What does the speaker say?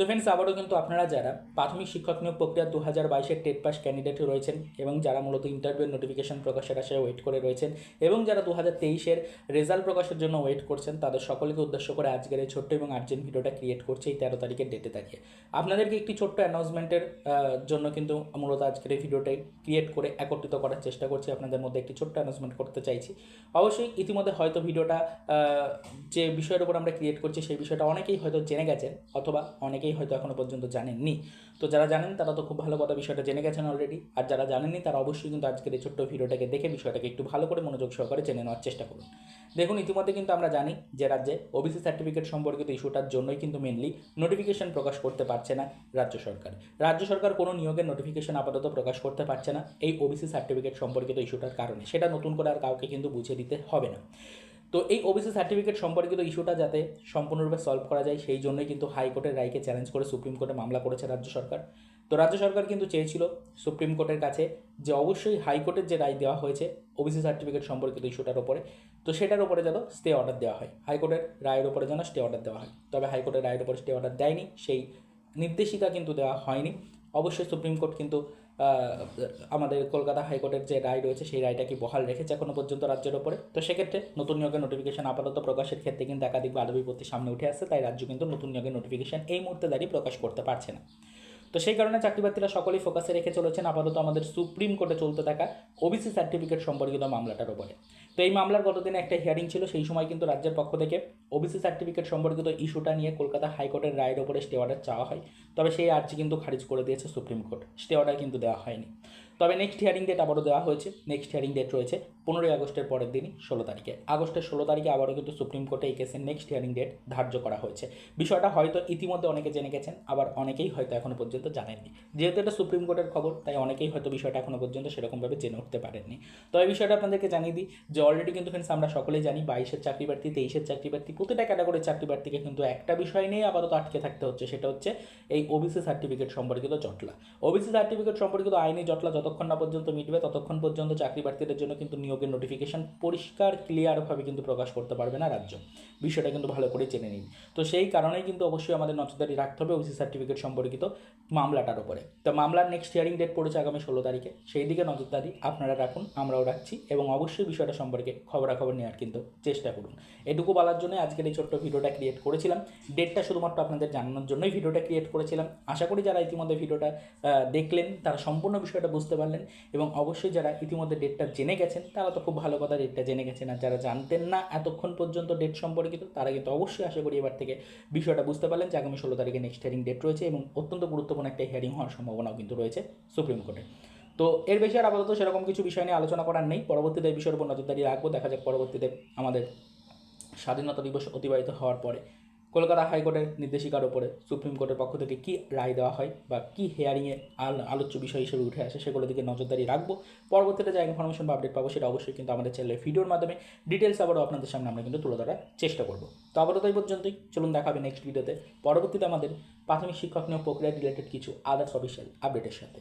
তো ফ্রেন্ডস আবারও কিন্তু আপনারা যারা প্রাথমিক শিক্ষক নিয়োগ প্রক্রিয়া দু হাজার বাইশের টেট পাস ক্যান্ডিডেট রয়েছেন এবং যারা মূলত ইন্টারভিউর নোটিফিকেশন প্রকাশের আশায় ওয়েট করে রয়েছেন এবং যারা দু হাজার তেইশের রেজাল্ট প্রকাশের জন্য ওয়েট করছেন, তাদের সকলকে উদ্দেশ্য করে আজকের এই ছোট্ট এবং আর্জেন্ট ভিডিওটা ক্রিয়েট করছে এই তেরো তারিখের ডেটে দাঁড়িয়ে। আপনাদেরকে একটি ছোট্ট অ্যানাউন্সমেন্টের জন্য কিন্তু মূলত আজকের এই ভিডিওটাই ক্রিয়েট করে একত্রিত করার চেষ্টা করছি। আপনাদের মধ্যে একটি ছোট্ট অ্যানাউন্সমেন্ট করতে চাইছি। অবশ্যই ইতিমধ্যে হয়তো ভিডিওটা যে বিষয়ের উপর আমরা ক্রিয়েট করছি, সেই বিষয়টা অনেকেই হয়তো জেনে গেছেন অথবা অনেকেই হয়তো এখনও পর্যন্ত জানেননি। তো যারা জানেন তারা তো খুব ভালো কথা বিষয়টা জেনে গেছেন অলরেডি আর যারা জানেননি তারা অবশ্যই কিন্তু আজকের এই ছোট্ট ভিডিওটাকে দেখে বিষয়টাকে একটু ভালো করে মনোযোগ সহকারে জেনে নেওয়ার চেষ্টা করুন। দেখুন, ইতিমধ্যে কিন্তু আমরা জানি যে রাজ্যে ওবিসি সার্টিফিকেট সম্পর্কিত ইস্যুটার জন্যই কিন্তু মেনলি নোটিফিকেশন প্রকাশ করতে পারছে না রাজ্য সরকার। রাজ্য সরকার কোনো নিয়োগের নোটিফিকেশন আপাতত প্রকাশ করতে পারছে না এই ওবিসি সার্টিফিকেট সম্পর্কিত ইস্যুটার কারণে। সেটা নতুন করে আর কাউকে কিন্তু বুঝিয়ে দিতে হবে না। তো এই ওবিসি সার্টিফিকেট সম্পর্কিত ইস্যুটা যাতে সম্পূর্ণরূপে সলভ করা যায়, সেই জন্যই কিন্তু হাইকোর্টের রায়কে চ্যালেঞ্জ করে সুপ্রিম কোর্টে মামলা করেছে রাজ্য সরকার। তো রাজ্য সরকার কিন্তু চেয়েছিল সুপ্রিম কোর্টের কাছে যে অবশ্যই হাইকোর্টের যে রায় দেওয়া হয়েছে ওবিসি সার্টিফিকেট সম্পর্কিত ইস্যুটার ওপরে তো সেটার উপরে যেন স্টে অর্ডার দেওয়া হয়। হাইকোর্টের রায়ের উপরে যেন স্টে অর্ডার দেওয়া হয়। তবে হাইকোর্টের রায়ের উপরে স্টে অর্ডার দেয়নি, সেই নির্দেশিকা কিন্তু দেওয়া হয়নি। অবশ্যই সুপ্রিম কোর্ট কিন্তু আমাদের কলকাতা হাইকোর্টের যে রায় রয়েছে, সেই রায়টাকে বহাল রেখেছে এখনও পর্যন্ত রাজ্যের ওপরে? তো সেক্ষেত্রে নতুন নিয়োগের নোটিফিকেশন আপাতত প্রকাশের ক্ষেত্রে কিন্তু একাধিক বাধা বিপত্তি সামনে উঠে আসছে, তাই রাজ্য কিন্তু নতুন নিয়োগের নোটিফিকেশন এই মুহূর্তে দাঁড়িয়ে প্রকাশ করতে পারছে না। তো সেই কারণে চাকরিপ্রার্থীরা সকলেই ফোকাসে রেখে চলেছেন আপাতত আমাদের সুপ্রিম কোর্টে চলতে থাকা ওবিসি সার্টিফিকেট সম্পর্কিত মামলাটার ওপরে। তো এই মামলার গতদিনে একটা হিয়ারিং ছিল, সেই সময় কিন্তু রাজ্যের পক্ষ থেকে ওবিসি সার্টিফিকেট সম্পর্কিত ইস্যুটা নিয়ে কলকাতা হাইকোর্টের রায়ের ওপরে স্টে অর্ডার চাওয়া হয়। তবে সেই আর্জি কিন্তু খারিজ করে দিয়েছে সুপ্রিম কোর্ট। স্টে অর্ডার কিন্তু দেওয়া হয়নি। তবে নেক্সট হিয়ারিং ডেট আবারও দেওয়া হয়েছে। নেক্সট হিয়ারিং ডেট রয়েছে পনেরোই আগস্টের পরের দিনই, ষোলো তারিখে। আগস্টের ষোলো তারিখে আবারও কিন্তু সুপ্রিম কোর্টে এই কেসের নেক্সট হিয়ারিং ডেট ধার্য করা হয়েছে। বিষয়টা হয়তো ইতিমধ্যে অনেকে জেনে গেছেন, আবার অনেকেই হয়তো এখনও পর্যন্ত জানেননি। যেহেতু এটা সুপ্রিম কোর্টের খবর, তাই অনেকেই হয়তো বিষয়টা এখনও পর্যন্ত সেরকমভাবে জেনে উঠতে পারেননি। তো এই বিষয়টা আপনাদেরকে জানিয়ে দিই যে অলরেডি কিন্তু ফ্রেন্ডস আমরা সকলেই জানি বাইশের চাকরি প্রার্থী, তেইশের চাকরি প্রার্থী, প্রতিটা ক্যাটাগরির চাকরি প্রার্থীকে কিন্তু একটা বিষয় নিয়ে আপাতত আটকে থাকতে হচ্ছে। সেটা হচ্ছে এই ওবিসি সার্টিফিকেট সম্পর্কিত জটলা। ওবিসি সার্টিফিকেট সম্পর্কিত আইনি জটলা যতক্ষণ না পর্যন্ত মিটবে, ততক্ষণ পর্যন্ত চাকরি প্রার্থীদের জন্য কিন্তু নিয়োগের নোটিফিকেশন পরিষ্কার ক্লিয়ারভাবে কিন্তু প্রকাশ করতে পারবে না রাজ্য। বিষয়টা কিন্তু ভালো করে জেনে নিন। তো সেই কারণেই কিন্তু অবশ্যই আমাদের নজরদারি রাখতে হবে ওবিসি সার্টিফিকেট সম্পর্কিত মামলাটার উপরে। তো মামলার নেক্সট হিয়ারিং ডেট পড়েছে আগামী ষোলো তারিখে। সেই দিকে নজরদারি আপনারা রাখুন, আমরাও রাখছি এবং অবশ্যই বিষয়টা সম্পর্কে খবরাখবর নেওয়ার কিন্তু চেষ্টা করুন। এটুকু বলার জন্য আজকের এই ছোট্ট ভিডিওটা ক্রিয়েট করেছিলাম। ডেটটা শুধুমাত্র আপনাদের জানানোর জন্যই ভিডিওটা ক্রিয়েট করেছিলাম। আশা করি যারা ইতিমধ্যে ভিডিওটা দেখলেন, তারা সম্পূর্ণ বিষয়টা বুঝতে পারলেন এবং অবশ্যই যারা ইতিমধ্যে ডেটটা জেনে গেছেন, তারা তো খুব ভালো কথা ডেটটা জেনে গেছেন। আর যারা জানতেন না এতক্ষণ পর্যন্ত ডেট সম্পর্কিত, তারা কিন্তু অবশ্যই আশা করি এবার থেকে বিষয়টা বুঝতে পারলেন যে আগামী ষোলো তারিখে নেক্সট হিয়ারিং ডেট রয়েছে এবং অত্যন্ত গুরুত্বপূর্ণ একটা হিয়ারিং হওয়ার সম্ভাবনাও কিন্তু রয়েছে সুপ্রিম কোর্টে। তো এর বেশি আর আপাতত সেরকম কিছু বিষয় নিয়ে আলোচনা করার নেই। পরবর্তীতে বিষয়ের উপর নজরদারি রাখব। দেখা যাক পরবর্তীতে আমাদের স্বাধীনতা দিবস অতিবাহিত হওয়ার পরে কলকাতা হাইকোর্টের নির্দেশিকার ওপরে সুপ্রিম কোর্টের পক্ষ থেকে কী রায় দেওয়া হয় বা কী হেয়ারিংয়ে আল, আলোচ্য বিষয় হিসেবে উঠে আসে সেগুলোর দিকে নজরদারি রাখব। পরবর্তীতে যা ইনফরমেশন বা আপডেট পাবো সেটা অবশ্যই কিন্তু আমাদের চ্যানেলের ভিডিওর মাধ্যমে ডিটেলস আবারও আপনাদের সামনে আমরা কিন্তু তুলে ধরার চেষ্টা করব। তো আপাতত এই পর্যন্তই। চলুন দেখাবে নেক্সট ভিডিওতে পরবর্তীতে আমাদের প্রাথমিক শিক্ষক নিয়োগ প্রক্রিয়া রিলেটেড কিছু আদার্স অফিসিয়াল আপডেটের সাথে।